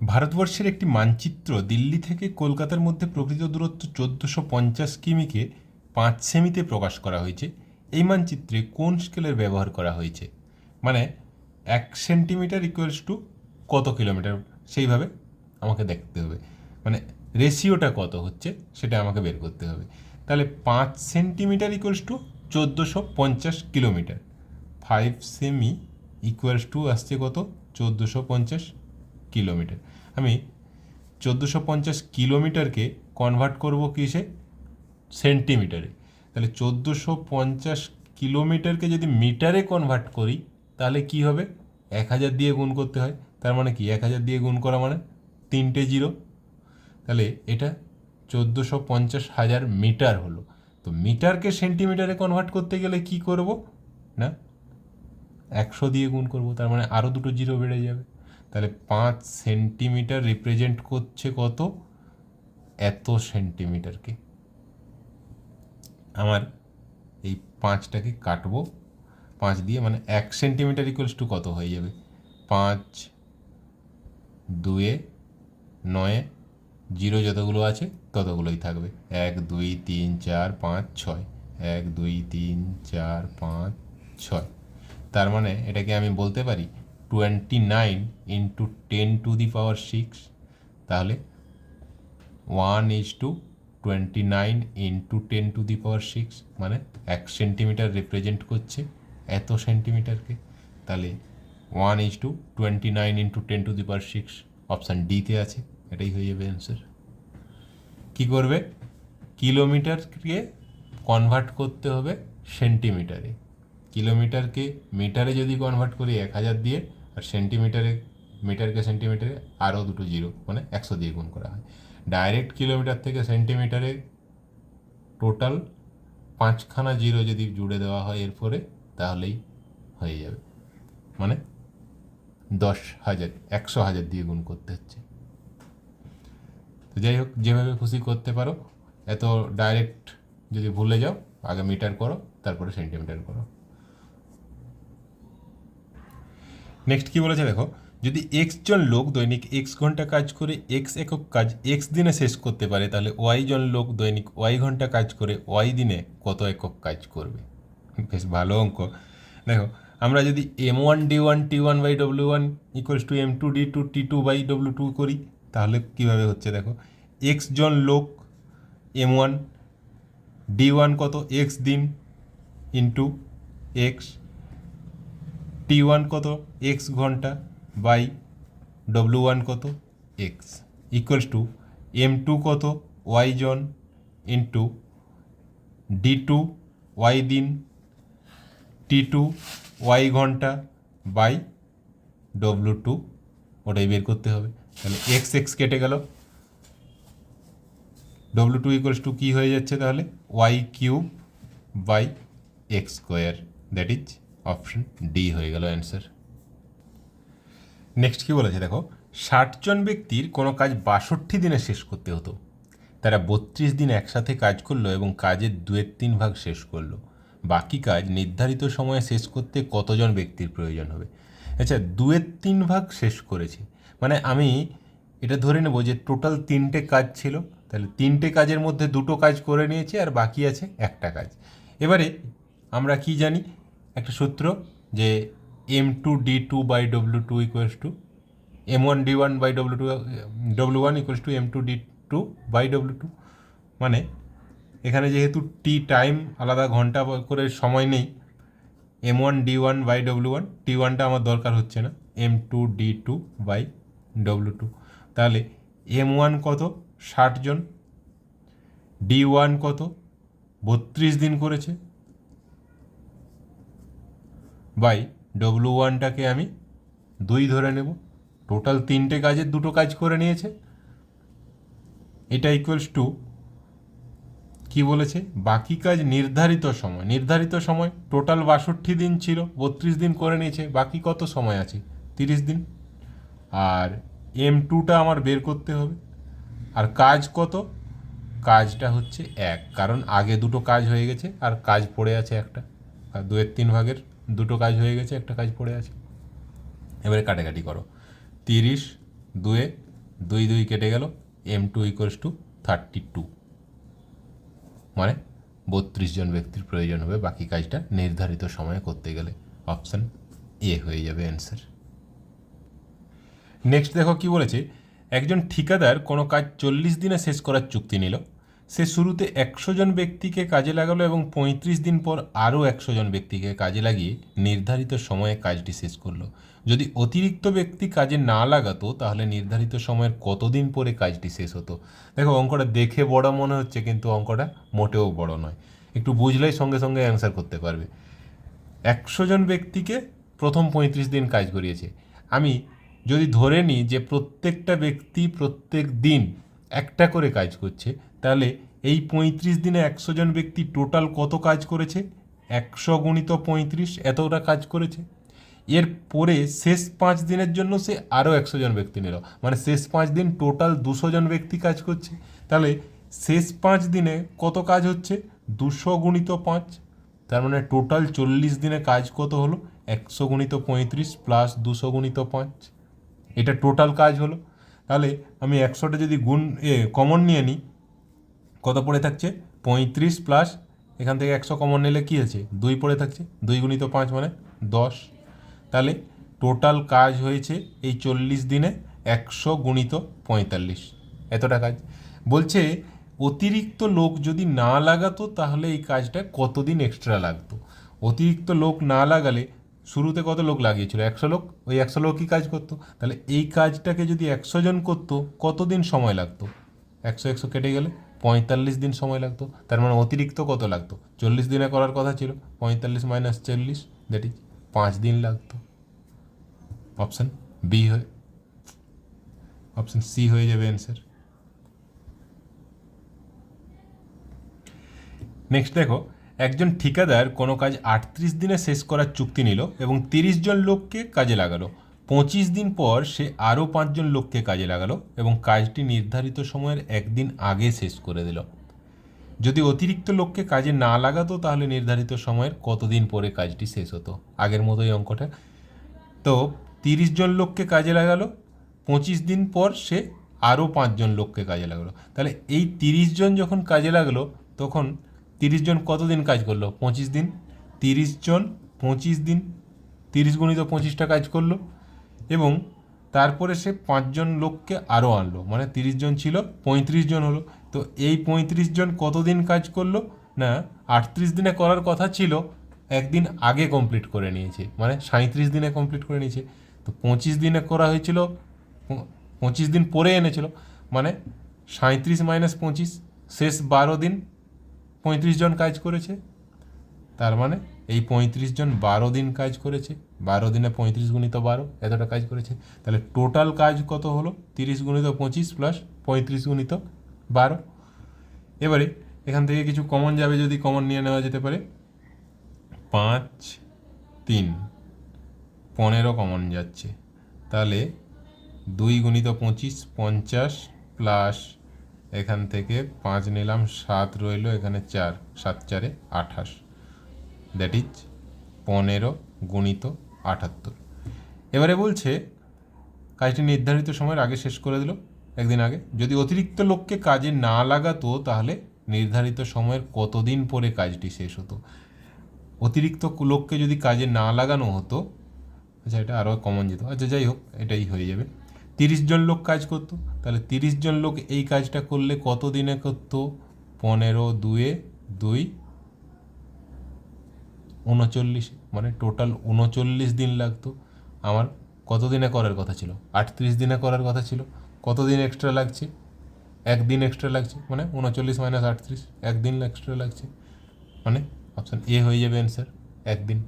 ভারতবর্ষের একটি মানচিত্র দিল্লি থেকে কলকাতার মধ্যে প্রকৃত দূরত্ব চোদ্দোশো পঞ্চাশ কিমিকে পাঁচ সেমিতে প্রকাশ করা হয়েছে। এই মানচিত্রে কোন স্কেলের ব্যবহার করা হয়েছে? মানে এক সেন্টিমিটার ইকুয়ালস টু কত কিলোমিটার? সেইভাবে আমাকে দেখতে হবে। মানে রেশিওটা কত হচ্ছে সেটা আমাকে বের করতে হবে। তাহলে পাঁচ সেন্টিমিটার ইকুয়ালস টু চোদ্দোশো পঞ্চাশ kilometre. Five cm equals to আসছে কত? চোদ্দোশো পঞ্চাশ কিলোমিটার। আমি চোদ্দোশো পঞ্চাশ কিলোমিটারকে কনভার্ট করব কিসে? সেন্টিমিটারে। তাহলে চোদ্দোশো পঞ্চাশ কিলোমিটারকে যদি মিটারে কনভার্ট করি, তাহলে কি হবে? এক হাজার দিয়ে গুণ করতে হয়। তার মানে কি? এক হাজার দিয়ে গুণ করা মানে তিনটে জিরো। তাহলে এটা চোদ্দোশো পঞ্চাশ হাজার মিটার হলো। তো মিটারকে সেন্টিমিটারে কনভার্ট করতে গেলে কি করব? না, একশো দিয়ে গুণ করব। তার মানে আরও দুটো জিরো বেড়ে যাবে। তাহলে পাঁচ সেন্টিমিটার রিপ্রেজেন্ট করছে কত? এত সেন্টিমিটারকে আমার এই পাঁচটাকে কাটবো। পাঁচ দিয়ে মানে এক সেন্টিমিটার ইকুয়ালস টু কত হয়ে যাবে? পাঁচ, দুয়ে নয়ে জিরো যতগুলো আছে ততগুলোই থাকবে। এক, দুই, তিন, চার, পাঁচ, ছয়। এক, দুই, তিন, চার, পাঁচ, ছয়। তার মানে এটাকে আমি বলতে পারি twenty nine into ten to the power six তাহলে one is to twenty nine into ten to the power six মানে এক সেন্টিমিটার রিপ্রেজেন্ট করছে এত সেন্টিমিটারকে তাহলে one is to twenty nine into ten to the power six option ডিতে আছে, এটাই হয়ে যাবে অ্যান্সার কী করবে? কিলোমিটারকে কনভার্ট করতে হবে সেন্টিমিটারে কিলোমিটারকে মিটারে যদি কনভার্ট করি এক হাজার দিয়ে আর সেন্টিমিটারে মিটারকে সেন্টিমিটারে আরও দুটো জিরো মানে একশো দিয়ে গুণ করা হয়। ডাইরেক্ট কিলোমিটার থেকে সেন্টিমিটারে টোটাল পাঁচখানা জিরো যদি জুড়ে দেওয়া হয় এরপরে, তাহলেই হয়ে যাবে। মানে দশ হাজার, একশো হাজার দিয়ে গুণ করতে হচ্ছে। তো যাই হোক, যেভাবে খুশি করতে পারো। এত ডাইরেক্ট যদি ভুলে যাও, আগে মিটার করো, তারপরে সেন্টিমিটার করো। নেক্সট কি বলেছে দেখো? যদি এক্স জন লোক দৈনিক এক্স ঘণ্টা কাজ করে এক্স একক কাজ এক্স দিনে শেষ করতে পারে, তাহলে ওয়াই জন লোক দৈনিক ওয়াই ঘণ্টা কাজ করে ওয়াই দিনে কত একক কাজ করবে? বেশ ভালো অঙ্ক। দেখো, আমরা যদি M one D one T one by W one equals to M two D two T two by W two করি, তাহলে কীভাবে হচ্ছে দেখো? এক্স জন লোক এম ওয়ান ডি ওয়ান কত? এক্স দিন ইন্টু এক্স টি ওয়ান কত? এক্স ঘণ্টা বাই ডব্লু ওয়ান কত? X equals to M two কত? ওয়াই জন ইন্টু ডি টু ওয়াই দিন টি টু ওয়াই ঘণ্টা বাই ডব্লু টু ওটাই বের করতে হবে। তাহলে এক্স এক্স কেটে গেল। ডব্লু টু ইকুয়ালস টু কী হয়ে যাচ্ছে তাহলে? Y cube by X square that is option D হয়ে গেল অ্যান্সার। নেক্সট কী বলেছে দেখো ষাটজন ব্যক্তির কোনো কাজ বাষট্টি দিনে শেষ করতে হতো। তারা বত্রিশ দিন একসাথে কাজ করল এবং কাজের দুয়ের তিন ভাগ শেষ করল। বাকি কাজ নির্ধারিত সময়ে শেষ করতে কতজন ব্যক্তির প্রয়োজন হবে? আচ্ছা দুয়ের তিন ভাগ শেষ করেছে। মানে আমি এটা ধরে নেব যে টোটাল তিনটে কাজ ছিল, তাহলে তিনটে কাজের মধ্যে দুটো কাজ করে নিয়েছে আর বাকি আছে একটা কাজ। এবারে আমরা কি জানি একটা সূত্র যে M two D two by W two equals to M one D one by W two W one equals to M two D two by W two মানে এখানে যেহেতু টি টাইম আলাদা, ঘণ্টা করে সময় নেই M one D one by W one T one আমার দরকার হচ্ছে না M two D two by W two তাহলে এম ওয়ান কত? ষাট জন। ডি ওয়ান কত? বত্রিশ দিন করেছে। বাই ডব্লু ওয়ানটাকে আমি দুই ধরে নেব। টোটাল তিনটে কাজের দুটো কাজ করে নিয়েছে। এটা ইকুয়ালস টু কি বলেছে? বাকি কাজ নির্ধারিত সময়। নির্ধারিত সময় টোটাল বাষট্টি দিন ছিল, বত্রিশ দিন করে নিয়েছে। বাকি কত সময় আছে? তিরিশ দিন। আর এম টুটা আমার বের করতে হবে। আর কাজ কত? কাজটা হচ্ছে এক। কারণ আগে দুটো কাজ হয়ে গেছে, আর কাজ পড়ে আছে একটা। আর দুয়ের তিন ভাগের দুটো কাজ হয়ে গেছে, একটা কাজ পড়ে আছে। এবারে কাটাকাটি করো। তিরিশ, দুয়ে, দুই দুই কেটে গেল। M two equals to thirty two মানে বত্রিশ জন ব্যক্তির প্রয়োজন হবে, বাকি কাজটা নির্ধারিত সময়ে করতে গেলে। অপশান এ হয়ে যাবে অ্যান্সার নেক্সট দেখো কি বলেছে, একজন ঠিকাদার কোনো কাজ চল্লিশ দিনে শেষ করার চুক্তি নিল। সে শুরুতে একশো জন ব্যক্তিকে কাজে লাগালো এবং পঁয়ত্রিশ দিন পর আরও একশো জন ব্যক্তিকে কাজে লাগিয়ে নির্ধারিত সময়ে কাজটি শেষ করল। যদি অতিরিক্ত ব্যক্তি কাজে না লাগাতো, তাহলে নির্ধারিত সময়ের কতদিন পরে কাজটি শেষ হতো? দেখো, অঙ্কটা দেখে বড় মনে হচ্ছে, কিন্তু অঙ্কটা মোটেও বড় নয়। একটু বুঝলেই সঙ্গে সঙ্গে অ্যান্সার করতে পারবে। একশো জন ব্যক্তিকে প্রথম পঁয়ত্রিশ দিন কাজ করিয়েছে। আমি যদি ধরে নিই যে প্রত্যেকটা ব্যক্তি প্রত্যেক দিন একটা করে কাজ করছে তাহলে এই পঁয়ত্রিশ দিনে একশো জন ব্যক্তি টোটাল কত কাজ করেছে? একশো গুণিত পঁয়ত্রিশ এতটা কাজ করেছে। এর পরে শেষ পাঁচ দিনের জন্য সে আরও একশো জন ব্যক্তি নিল। মানে শেষ পাঁচ দিন টোটাল দুশো জন ব্যক্তি কাজ করছে। তাহলে শেষ পাঁচ দিনে কত কাজ হচ্ছে? দুশো গুণিত পাঁচ। তার মানে টোটাল চল্লিশ দিনে কাজ কত হলো? একশো গুণিত পঁয়ত্রিশ প্লাস দুশো গুণিত পাঁচ। এটা টোটাল কাজ হলো। তাহলে আমি একশোটা যদি গুণ, এ কমন নিয়ে নিই কত পড়ে থাকছে? পঁয়ত্রিশ প্লাস এখান থেকে একশো কমন নিলে কী আছে? দুই পড়ে থাকছে। দুই গুণিত পাঁচ মানে দশ। তাহলে টোটাল কাজ হয়েছে এই চল্লিশ দিনে একশো গুণিত পঁয়তাল্লিশ। এতটা কাজ। বলছে, অতিরিক্ত লোক যদি না লাগাতো তাহলে এই কাজটা কতদিন এক্সট্রা লাগতো? অতিরিক্ত লোক না লাগালে শুরুতে কত লোক লাগিয়েছিল? একশো লোক? ওই একশো লোকই কাজ করতো? তাহলে এই কাজটাকে যদি একশো জন করতো, কতদিন সময় লাগতো? একশো একশো কেটে গেলে? পঁয়তাল্লিশ দিন সময় লাগতো। তার মানে অতিরিক্ত কত লাগতো? চল্লিশ দিনে করার কথা ছিল। পঁয়তাল্লিশ মাইনাস চল্লিশ দ্যাট ইজ পাঁচ দিন লাগতো। অপশান বি হয়ে অপশান সি হয়ে যাবে অ্যান্সার নেক্সট দেখো, একজন ঠিকাদার কোনো কাজ আটত্রিশ দিনে শেষ করার চুক্তি নিল এবং তিরিশ জন লোককে কাজে লাগালো। পঁচিশ দিন পর সে আরও পাঁচজন লোককে কাজে লাগালো এবং কাজটি নির্ধারিত সময়ের একদিন আগে শেষ করে দিল। যদি অতিরিক্ত লোককে কাজে না লাগাতো, তাহলে নির্ধারিত সময়ের কতদিন পরে কাজটি শেষ হতো? আগের মতোই অঙ্কটা। তো তিরিশ জন লোককে কাজে লাগালো, পঁচিশ দিন পর সে আরও পাঁচজন লোককে কাজে লাগালো। তাহলে এই তিরিশ জন যখন কাজে লাগল, তখন তিরিশ জন কতদিন কাজ করল? পঁচিশ দিন। তিরিশ জন, পঁচিশ দিন। তিরিশ গুণিত পঁচিশটা কাজ করল। এবং তারপরে সে পাঁচজন লোককে আরও আনলো। মানে তিরিশ জন ছিল, পঁয়ত্রিশ জন হলো। তো এই পঁয়ত্রিশ জন কতদিন কাজ করল? না, আটত্রিশ দিনে করার কথা ছিল, একদিন আগে কমপ্লিট করে নিয়েছে। মানে সাঁত্রিশ দিনে কমপ্লিট করে নিয়েছে। তো পঁচিশ দিনে করা হয়েছিল, পঁচিশ দিন পরে এনেছিল। মানে সাঁত্রিশ মাইনাস পঁচিশ, শেষ বারো দিন পঁয়ত্রিশ জন কাজ করেছে। তার মানে এই পঁয়ত্রিশ জন বারো দিন কাজ করেছে। বারো দিনে পঁয়ত্রিশ গুণিত বারো, এতটা কাজ করেছে। তাহলে টোটাল কাজ কত হলো? তিরিশ গুণিত পঁচিশ প্লাস পঁয়ত্রিশ গুণিত বারো। এবারে এখান থেকে কিছু কমন যাবে যদি কমন নিয়ে নেওয়া যেতে পারে। পাঁচ, তিন, পনেরো কমন যাচ্ছে। তাহলে দুই গুণিত পঁচিশ, পঞ্চাশ প্লাস এখান থেকে পাঁচ নিলাম, সাত রইল এখানে চার, সাত চারে আঠাশ। দ্যাট ইজ পনেরো গুণিত আটাত্তর। এবারে বলছে, কাজটি নির্ধারিত সময়ের আগে শেষ করে দিল, একদিন আগে। যদি অতিরিক্ত লোককে কাজে না লাগাতো, তাহলে নির্ধারিত সময়ের কতদিন পরে কাজটি শেষ হতো? অতিরিক্ত লোককে যদি কাজে না লাগানো হতো আচ্ছা এটা আরও কমন যেত। আচ্ছা যাই হোক, এটাই হয়ে যাবে। তিরিশ জন লোক কাজ করতো, তাহলে তিরিশ জন লোক এই কাজটা করলে কত দিনে করতো? পনেরো, দুয়ে দুই উনচল্লিশ মানে টোটাল উনচল্লিশ দিন লাগতো। আমার কত দিনে করার কথা ছিল? আটত্রিশ দিনে করার কথা ছিল। কত দিন এক্সট্রা লাগছে? একদিন এক্সট্রা লাগছে মানে উনচল্লিশ মাইনাস আটত্রিশ, একদিন এক্সট্রা লাগছে। মানে অপশান এ হয়ে যাবে অ্যান্সার একদিন।